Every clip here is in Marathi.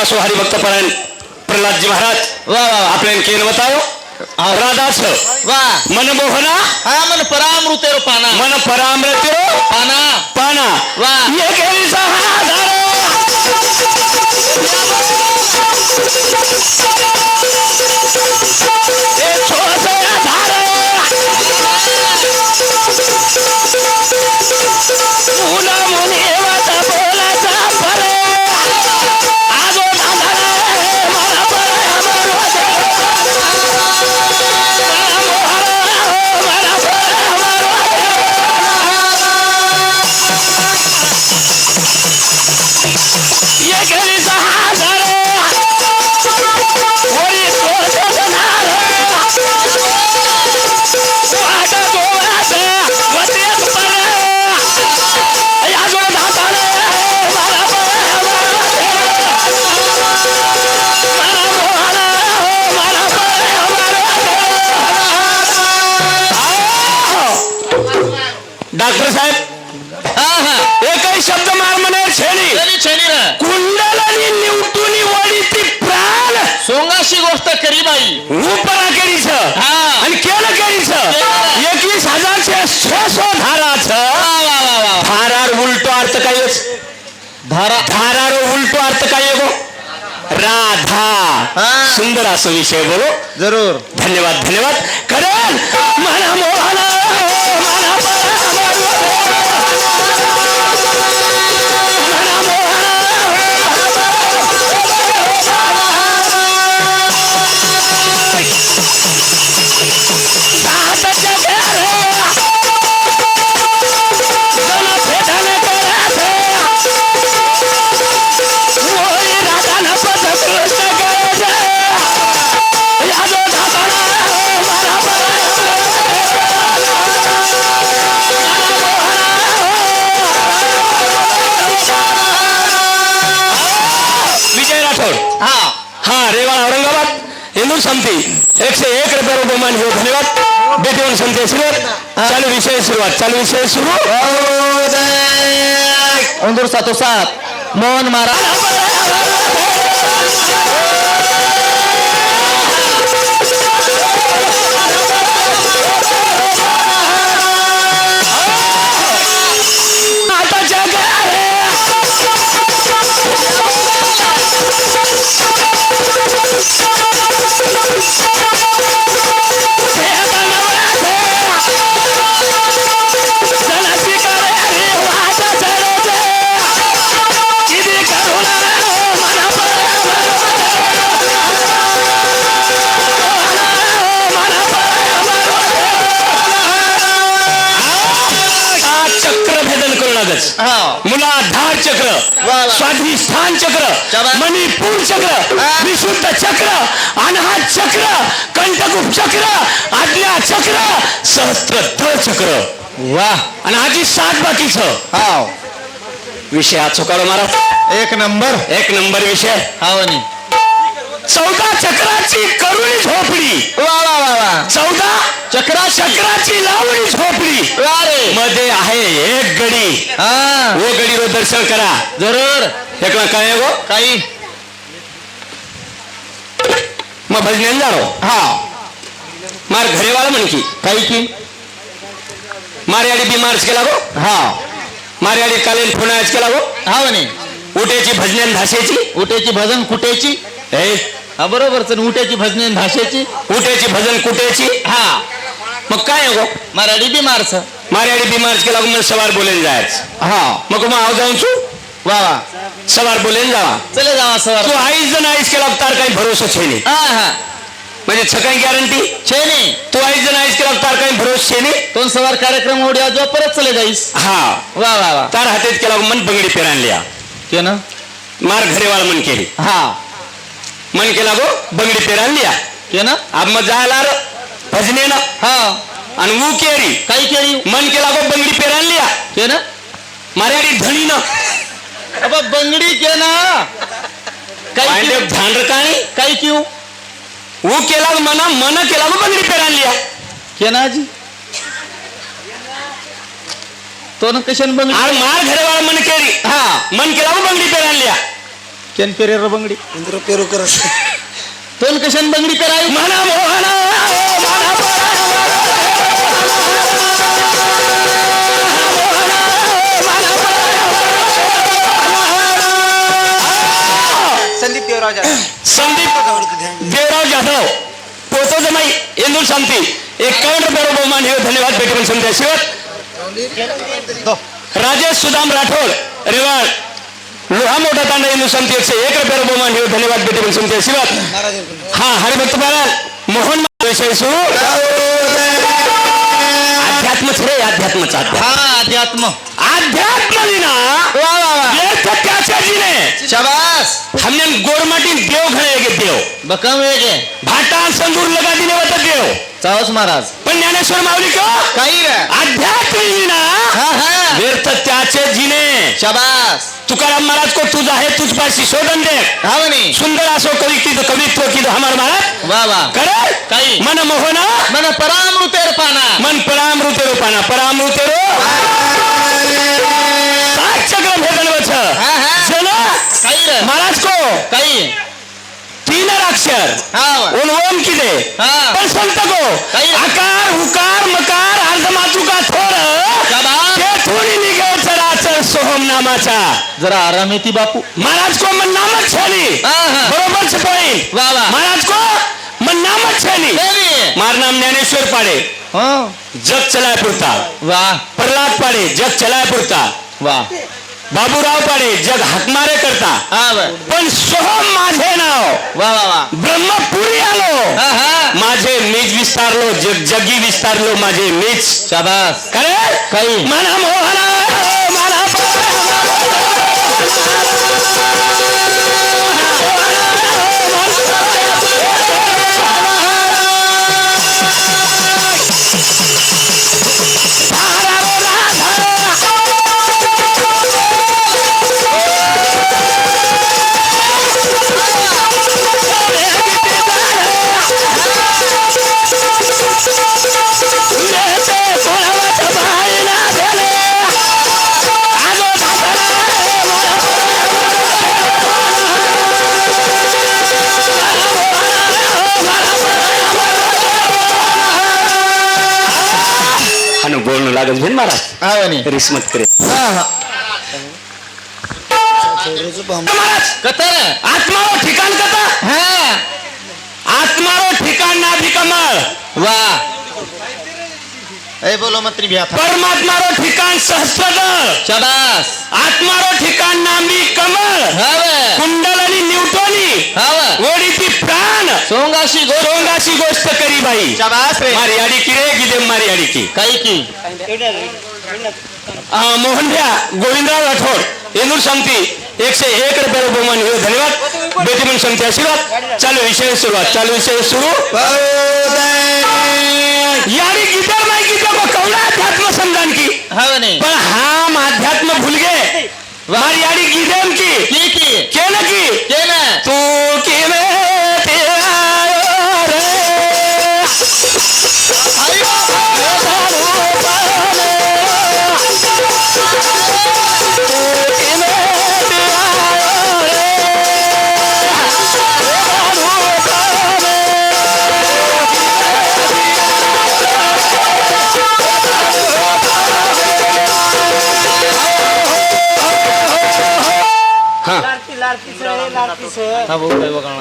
असो हरिभक्त परायण प्रल्हादजी महाराज वा वा वा. आपल्याला केलं बतायो? राधा छ वा. मनमोहना? हा मन परामृतेर पाना. मन परामृत्यो पाना. पाना. वा. ये केली सहाधार आणि केलं एकवीस हजारचे धाराच. धारार उलटो अर्थ काय? धारा. धारार उलटो अर्थ काय गो राधा. सुंदर असं विषय बोलो. जरूर. धन्यवाद धन्यवाद. करेल मला मोहना चालू विषय सुरू. उंदूर सातो सात मोहन महाराज स्वाधिष्ठान चक्र. मणिपूर चक्र हा. विशुद्ध चक्र अनाहत चक्र कंटकुप चक्र आज्ञा चक्र सहस्त्र चक्र. वा. आणि आजी सात बाकीचं. हा. विषय हा चुकारो महाराज. एक नंबर. एक नंबर विषय. हावनी चौदा चक्राची करुणी झोपडी. वा वा वा वा. चौदा चक्रा चक्राची लावणी झोपडी. वा रे. मध्ये आहे एक गडी. हा. वो गडीवर दर्शन करा. जरूर. एक काय आहे गो काही. मग भजनेन जाणो. हा. मार घरेवाला म्हण की. काही की. मारे आडी बीमार्स केला गो हा. मारे आडी कालीन फुणाच केला गो हावनी उठ्याची भजनेन भाषेची उट्याची भजन कुटेची हे हा बरोबर तर उट्याची भजन आणि भाषेची. उठ्याची भजन कुठेची? हा. मग काय गो मराठी बी मारस मारे आडी बीमार्स केला गो मग सवार बोलेन जायच? हा. मग मग आव जाऊन छू वा वा. सवार बोलेन जावा. चले जावा सर तू आईच जण आईस केला तार काही भरोसा छे नाही. हा हा. म्हणजे छकाई गॅरंटी छेनी तू आईस जण आईस केला तार काही भरोसा छे नाही? दोन सवार कार्यक्रम उड्या जो परत चले जाईस. हा. वा वा वा. तार हातेत केला मन बंगडी पेरान लिया. के ना मार घरेवाला मन केली. हा. मन केला गो बंगडी पेरान लिया के ना? अब मग जायला र भजनेनं हा. आणि ऊ केरी. काही केली मन केला गो बंगडी पेरान लिया के ना? मार्याडी धणीनं अब बंगडी के ना. काही पांडे क्यों? काही क्यों ऊ केला मना मन केला गो बंगडी पेरान लिया के ना जी तो ना कशाने बंगडी मार घरेवाला मन केली हा. मन केला गो बंगडी पेरान लिया केन पेरे र बंगडी? इंद्र पेरू करत तोन कशान बंगडी पेरावी म्हणा मोहना संदीप देवराव जाधव। संदीप देवराव जाधव। पोतो जमाई इंदूर शांती। रुपये बहुमान हे धन्यवाद भेटून समजा शिवत राजेश सुदाम राठोड रेवाड। लोहा मोठा तांडा इंदूर शांती एकशे एक रुपये बहुमान हे धन्यवाद भेटून समजा शिवत हा हरिभक्त महाराज मोहन विषय सुरू. अध्यात्मच रे अध्यात्मच अध्यात्म हा अध्यात्म अध्यात्म जीने शाबास! हमने गोरमाटी देव खड़े गे देव। बकम वेगे भाटा संदूर लगा दिने होता देव। चावस महाराज। पण ज्ञानेश्वर माऊली को? काही रे अध्यात्म हा हा। व्यर्थ त्याचे जीने शाबास। तुकाराम महाराज को तुझ आहे तुझ पाशी शोधन दे हा म्हणे सुंदर असो कवी की कवित्व की हमार महाराज। वा वा करे? काही. मन मोहना। मन परामृतेर पाना। मन परामृतेरो पाना। परामृतेरो। हा हा. जन काही रे. महाराज को. काही. तीन अक्षर. हा. वा. उन ओम किदे हा. पण संत को. आकार हुकार मकार अर्धमातृका थोर. शाबास ते थोडी निघे चराचर सोहम नामाचा. जरा आराम येते बापू. महाराज को मन नामच छली. हा, हा. बरोबर वा महाराज को मन नामच छली. देवी. मार नाम ज्ञानेश्वर पाडे. हो. जग चलाय पुरता वा. प्रल्हाद पाडे जग चलाय पुरता वा. बाबूराव पाडे जग हाकमारे करता. हा पण सोहम माझे नाव. वा वा ब्रह्मपुरी आलो. माझे मीच विस्तारलो जग जगी विस्तारलो माझे मीच शाबास. करे काही. मना मोहना. हानु बोलणं लागत घेन महाराज हा म्हणे रिस्मत करे हा हा महाराज कतर आत्मारो ठिकाण कथा हा आत्मारो ठिकाण ना भी कमळ वा ए बोलो मंत्री भी आता परमात्मारो ठिकाण सहस्त्रदळ शाबास आत्मारो ठिकाण नांबी कमळ हा वा कुंडल आणि न्यूटोनी हा वा ओडीती प्राण सोंगाशी गो सोंगाची गोष्ट करी बाई. शाबास रे. मारी आडी की रे गिदे मारी आडी की. काही की? मोहन भ्या गोविंदराव राठोड येनूर शांती एकशे एक रुपये बहुमान हे धन्यवाद. बेटी म्हणून शांती आशीर्वाद. चालू विषय सुरुवात. चालू विषय सुरू. यारी गिदर नाही गिदर को कौला अध्यात्म समजान की. हा म्हणे पण हम अध्यात्म भूल गए मारी यारी गिदेम की. की की? केन की? के ना तू की में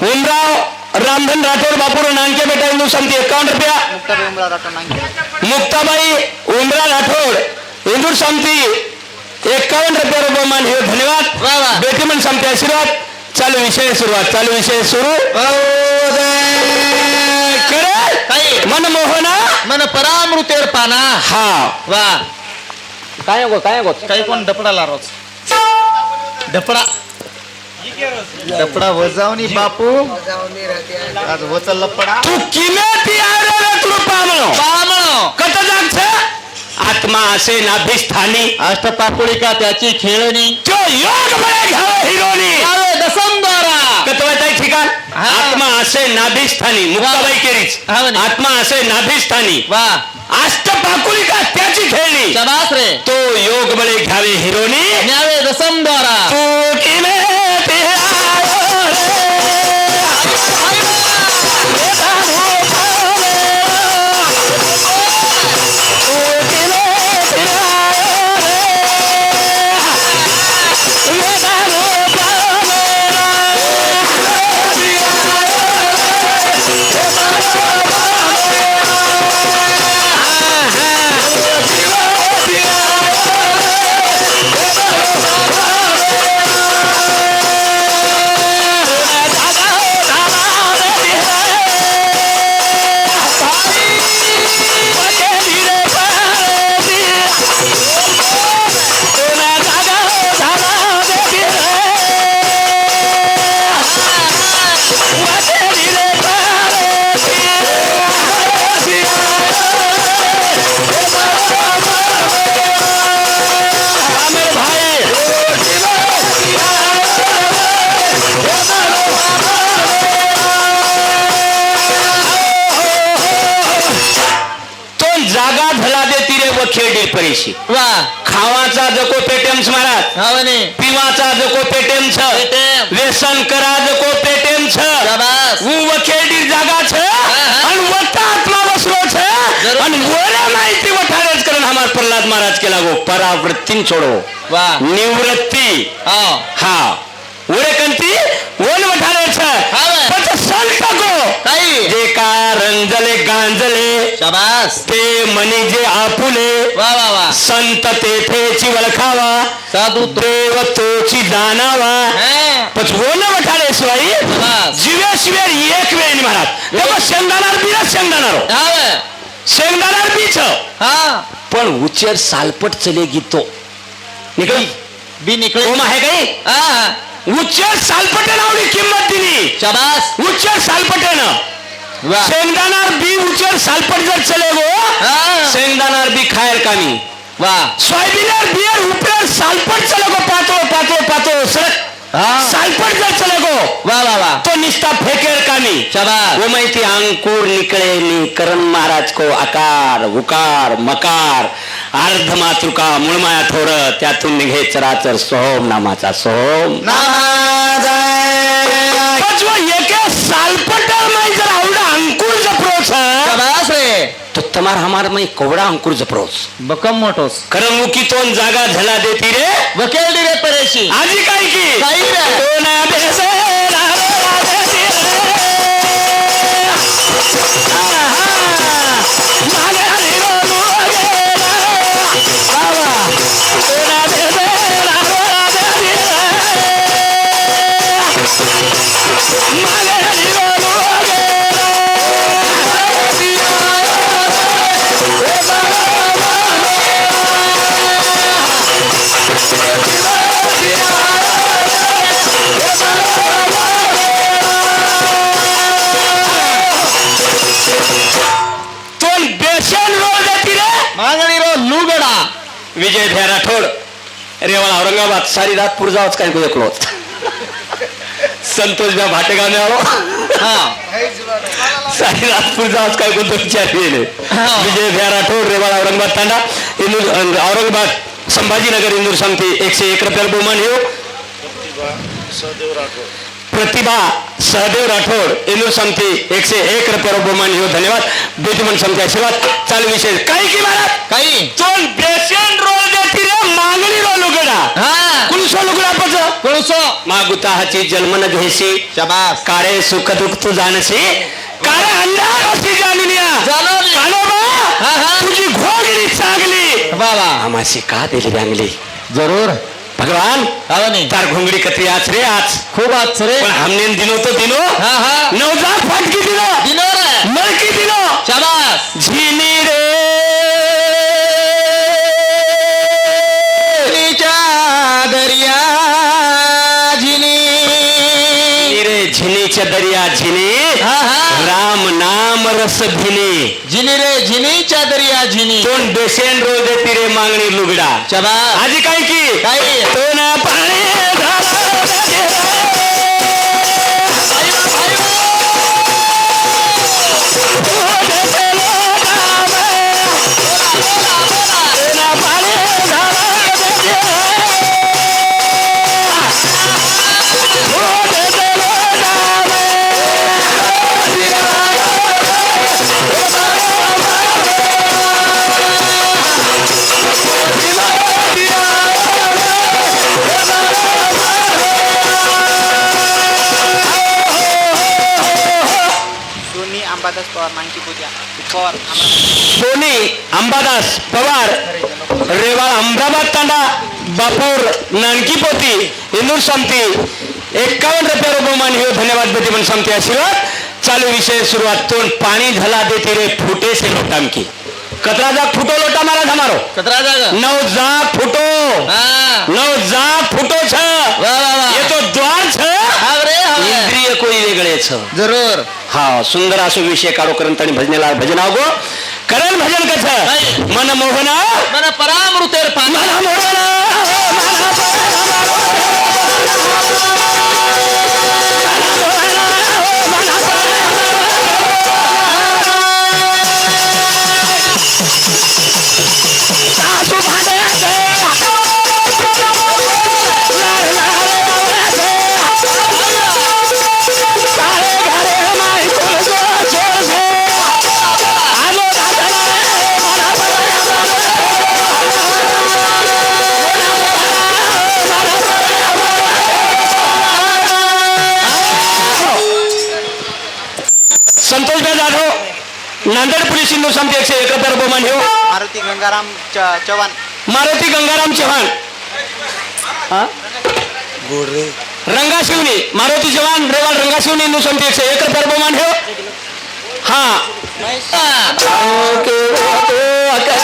भीमराव रामधन राठोड बापूर नानके बेटा हिंदू समिती एकावन्न रुपया. मुक्ताबाई उमरा राठोड हिंदू समिती एकावन्न रुपये बहुमान हे धन्यवाद. वा वा. बेटी म्हणून समिती आशीर्वाद. चालू विषय सुरुवात चालू विषय सुरू. करे? काही मनमोहना मन परामृतेर पाना हा. वा. काय गो काय गो काही कोण डपडाला रोज डपडा. डपडा वजावनी बापू. आज वचल लपडा तू किमे ती आरे कृपा म्हणो पामणो कत जागছে आत्मा असे नाभिस्थानी. अष्टपाकुळिका त्याची खेळणी? जो योग बळे घ्यावं हिरोनी. यावे दसमद्वारा कतवायचं ठिकाण. आत्मा असे नाभिस्थानी. मुक्ताबाई केरीच. आत्मा असे नाभिस्थानी. वा. अष्टपाकुलिका त्याची खेळणी? शबास रे. तो योग बळे घ्यावे हिरोनी. न्यावे दसमद्वारा तू किमे रेशी वा. खावाचा जको पेटेम महाराज. पिवाचा जको पेटेम. व्यसन करा जको पेटेम शाबास. जागा छ. प्रल्हाद महाराज केला गो परावृत्तीन छोडो. निवृत्ती. हा. हा. कंती ओन वठार रंजले गांजले शाबास. ते म्हणजे आपुले वा वा वा. संत तेथेची वळखावा साधू देव तोची जाणावा पण बोल वठाले शिवाई जिवे शिवेर एक वेळ म्हणत तेव्हा शेंगदाणार बिरा शेंगदाणार हो. शेंगदाणार बीच हो. हा. पण उचेर सालपट चले गीतो निकळ. बी निकळ. ओम आहे काही उच्चर सालपटेनं किंमत दिली. शाबास. उच्चर सालपटेनं. वा. शेंगदाणार बी उचेर सालपट जर चले गो. हा. शेंगदाणार बी खायर कामी वा. सोयाबीनर बियर उपयर सालपट चले गो पातो पातो पातो हा. सालपट जर चले गो. वा वा वा. तो निस्ता फेकेर कामी शाबास. वो माहिती अंकुर निकळे नी करण महाराज को आकार उकार मकार अर्ध मातृका मुळमाया थोर त्यातून निघे चराचर सोहम नामाचा सोहम. जो एके सालपटा माई जर आवडा अंकुर जपरोस शाबास रे तमार हमार माई कोवडा अंकुर जपरोस बकम मोठोस करमुकी तोन जागा झला देती रे वकेल रे परेशी आजी काय की काही रे. तो ना रावे रावे रे. आहा. विजय भ्या राठोड. रेवाळा औरंगाबाद सारी रात पुरजावच काय कुठे क्लोज संतोष भ्या भाटेगावने आलो. हा. सारी रात पुरजावच काय कोणतं विचार केले. हा. विजय भ्या राठोड रेवाळा औरंगाबाद तांडा इंदूर औरंगाबाद संभाजीनगर इंदूर सांगते एकशे एक रुपयाला बहुमान येऊ. प्रतिभा सहदेव राठोड इंदूर सांगते एकशे एक रुपयाला बहुमान येऊ धन्यवाद. बेटीमन सांगते आशीर्वाद. चालू विषय काय की महाराज काही. तो बेसन रोल देती रे मागणी रोल उघडा. हा. कुणसो लुगडा पच कोळसो मागुताहाची जन्मन घेशी. शाबास. काळे सुख दुःख तू जाणशी. काळे अंधार अशी हा, हा. तुझी घोगडी चांगली. वा आमाशी का दिली बांगली? जरूर. भगवान तार घोंगडी कत्री आज रे आज. खूप आज रे. पण हमने दिनो तो दिनो. हा हा. नवजात फाटकी दिनो. दिनोर मळकी दिनो. शाबास. रे झिनीच्या दर्या झिनी हा हा. राम नाम रस भिनी. झिनी रे झिनीच्या दर्या झिनी. तोंड बेसेन रोज देती रे मागणी लुगडा. शाबास आजी काय की? काही तो ना पवार मांकी पूजा पवार सोनी अंबादास पवार रेवाळ अहमदाबाद तांडा बापूर नानकी पोती इंदूर समती एक्कावन्न रुपये बहुमान हे धन्यवाद देते पण समती आशीर्वाद. चालू विषय सुरुवात तोंड पाणी झाला देते रे फुटे से लोटामकी कतरा जाग फुटो लोटा मारा धमारो कतरा जागा नव जाग फुटो. हा. नव जाग फुटो छ. वा वा वा. ये तो द्वार छ. इंद्रिय कोई वेगळे छ. जरूर. हा सुंदर असो विषय काढो करंत आणि भजनेला भजन गो करण भजन कस? मन मोहन मन परामृतेर पान हिंदू समिती एकशे एक रुपये बहुमान हो मारुती गंगाराम च- चव्हाण. मारुती गंगाराम चव्हाण. हा? रंगाशिवनी. मारुती चव्हाण रेवाल रंगाशिवनी हिंदू समिती एकशे एक रुपये बहुमान हो हा ओके, ओके, ओके.